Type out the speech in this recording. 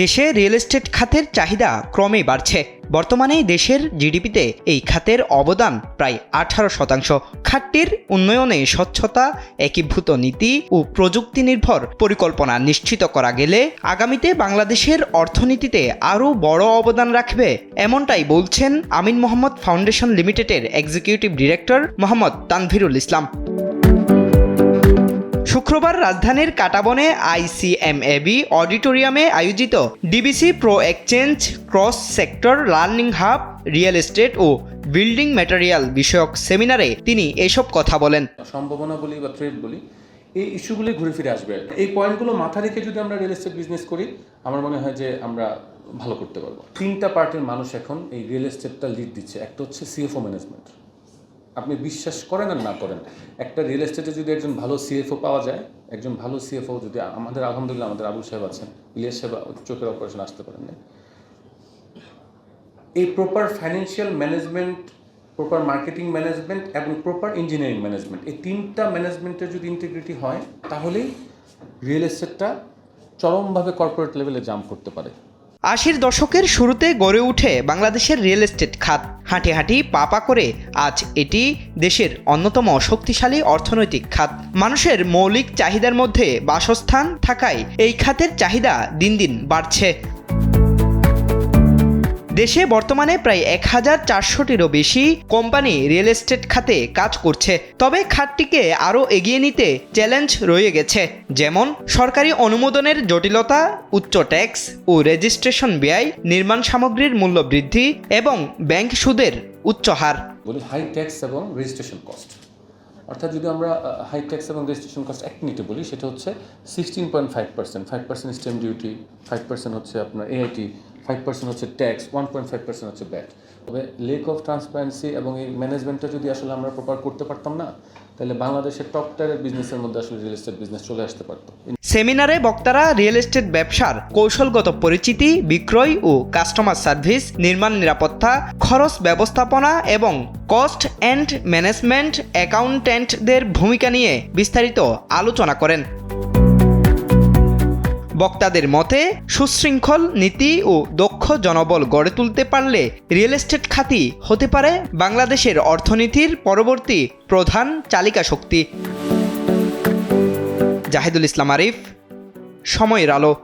দেশে real estate খাতের চাহিদা ক্রমেই বাড়ছে। বর্তমানে দেশের জিডিপিতে এই খাতের অবদান প্রায় আঠারো শতাংশ। খাতটির উন্নয়নে স্বচ্ছতা, একীভূত নীতি ও প্রযুক্তি নির্ভর পরিকল্পনা নিশ্চিত করা গেলে আগামীতে বাংলাদেশের অর্থনীতিতে আরও বড় অবদান রাখবে এমনটাই বলছেন আমিন মোহাম্মদ ফাউন্ডেশন লিমিটেডের এক্সিকিউটিভ ডিরেক্টর মোহাম্মদ তানভিরুল ইসলাম। শুক্রবার রাজধানীর কাটাবনে আইসিএমএবি অডিটোরিয়ামে আয়োজিত DBC pro exchange cross sector learning hub, real estate ও বিল্ডিং ম্যাটেরিয়াল বিষয়ক সেমিনারে তিনি এসব কথা বলেন। সম্ভাবনা বলি বা থ্রেড বলি, এই ইস্যুগুলি ঘুরে ফিরে আসবে। এই পয়েন্টগুলো মাথা রেখে যদি আমরা রিয়েল এস্টেট বিজনেস করি, আমার মনে হয় যে আমরা ভালো করতে পারব। তিনটা পার্টির মানুষ এখন এই রিয়েল এস্টেটটা লিড দিচ্ছে। একটা হচ্ছে সিএফও ম্যানেজমেন্ট আপনি বিশ্বাস করেন আর না করেন। একটা রিয়েল এস্টেটে যদি একজন ভালো সিএফও পাওয়া যায়, একজন ভালো সিএফও যদি আমাদের আলহামদুলিল্লাহ আমাদের আবুল সাহেব আছেন, ইলিয়াস সাহেব চোখের অপারেশন আসতে পারেন এই proper financial management proper marketing management এবং প্রপার ইঞ্জিনিয়ারিং ম্যানেজমেন্ট এই তিনটা ম্যানেজমেন্টের যদি ইন্টিগ্রিটি হয়, তাহলেই রিয়েল এস্টেটটা চরমভাবে কর্পোরেট লেভেলে জাম্প করতে পারে। আশির দশকের শুরুতে গড়ে উঠে বাংলাদেশের রিয়েল এস্টেট খাত। হাঁটি হাঁটি পাপা করে আজ এটি দেশের অন্যতম শক্তিশালী অর্থনৈতিক খাত। মানুষের মৌলিক চাহিদার মধ্যে বাসস্থান থাকায় এই খাতের চাহিদা দিন দিন বাড়ছে। দেশে বর্তমানে প্রায় এক হাজার চারশোটিরও বেশি কোম্পানি রিয়েল এস্টেট খাতে কাজ করছে। তবে খাতটিকে আরও এগিয়ে নিতে চ্যালেঞ্জ রয়ে গেছে, যেমন সরকারি অনুমোদনের জটিলতা, উচ্চ ট্যাক্স ও রেজিস্ট্রেশন ব্যয়, নির্মাণ সামগ্রীর মূল্য বৃদ্ধি এবং ব্যাংক সুদের উচ্চ হার। বলি হাই ট্যাক্স এবং রেজিস্ট্রেশন কস্ট অর্থাৎ যদি আমরা হাই ট্যাক্স এবং রেজিস্ট্রেশন কস্ট এক মিনিটে বলি, সেটা হচ্ছে sixteen point five percent five percent stamp duty five percent হচ্ছে আপনার এআইটি ফাইভ পার্সেন্ট হচ্ছে tax one point five percent হচ্ছে ব্যাট তবে লেক অফ ট্রান্সপারেন্সি এবং এই ম্যানেজমেন্টটা যদি আসলে আমরা প্রপার করতে পারতাম না, তাহলে বাংলাদেশের টপ টায়ারের বিজনেসের মধ্যে আসলে রিয়েল এস্টেট বিজনেস চলে আসতে পারতো। সেমিনারে বক্তারা রিয়েল এস্টেট ব্যবসার কৌশলগত পরিচিতি, বিক্রয় ও কাস্টমার সার্ভিস নির্মাণ নিরাপত্তা, খরচ ব্যবস্থাপনা এবং কস্ট অ্যান্ড ম্যানেজমেন্ট অ্যাকাউন্ট্যান্টদের ভূমিকা নিয়ে বিস্তারিত আলোচনা করেন। বক্তাদের মতে, সুশৃঙ্খল নীতি ও দক্ষ জনবল গড়ে তুলতে পারলে রিয়েল এস্টেট খাতি হতে পারে বাংলাদেশের অর্থনীতির পরবর্তী প্রধান চালিকা শক্তি। জাহিদুল ইসলাম আরিফ, সময়ের আলো।